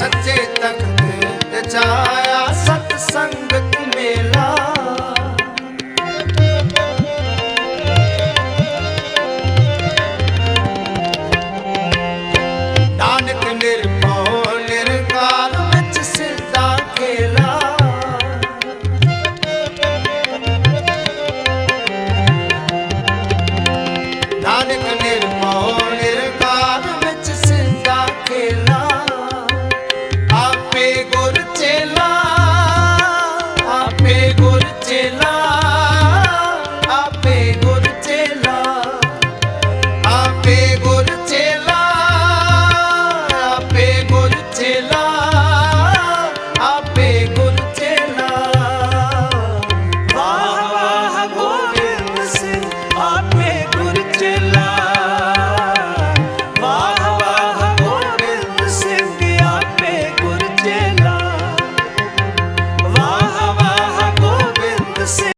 ਤਖਤ ਰਚਾਇਆ ਸਤ ਸੰਗਤ ਮੇਲਾ। ਨਾਨਕ ਨਿਰਮਲ